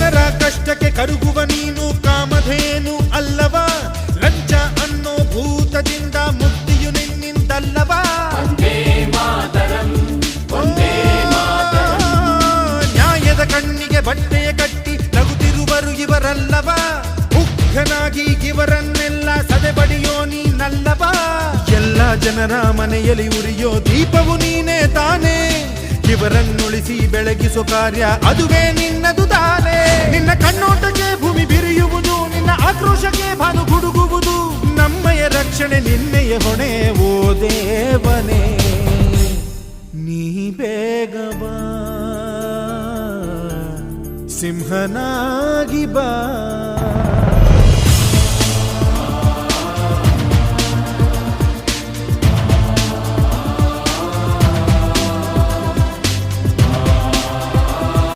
ಕಷ್ಟಕ್ಕೆ ಕರುಗುವ ನೀನು ಕಾಮಧೇನು ಅಲ್ಲವಾ ಲಂಚ ಅನ್ನೋ ಭೂತದಿಂದ ಮುಕ್ತಿಯು ನಿನ್ನಿಂದಲ್ಲವಾ ಓ, ನ್ಯಾಯದ ಕಣ್ಣಿಗೆ ಬಟ್ಟೆಯ ಕಟ್ಟಿ ನಗುತ್ತಿರುವರು ಇವರಲ್ಲವಾ ಮುಗ್ಧನಾಗಿ ಇವರನ್ನೆಲ್ಲ ಸದೆಬಡಿಯೋ ನೀನಲ್ಲವಾ ಎಲ್ಲ ಜನರ ಮನೆಯಲ್ಲಿ ಉರಿಯೋ ದೀಪವು ನೀನೇ ತಾನೇ ಇವರನ್ನುಳಿಸಿ ಬೆಳಗಿಸೋ ಕಾರ್ಯ ಅದುವೇ ನಿನ್ನದು ತಾನೇ. ನಿನ್ನ ಕಣ್ಣೋಟಕ್ಕೆ ಭೂಮಿ ಬಿರಿಯುವುದು, ನಿನ್ನ ಆಕ್ರೋಶಕ್ಕೆ ಭಾನು ಗುಡುಗುವುದು. ನಮ್ಮಯ ರಕ್ಷಣೆ ನಿನ್ನೆಯ ಹೊಣೆ, ಓ ದೇವನೇ. ನೀ ಬೇಗ ಬಾ. ಸಿಂಹನಾಗಿ ಬಾ.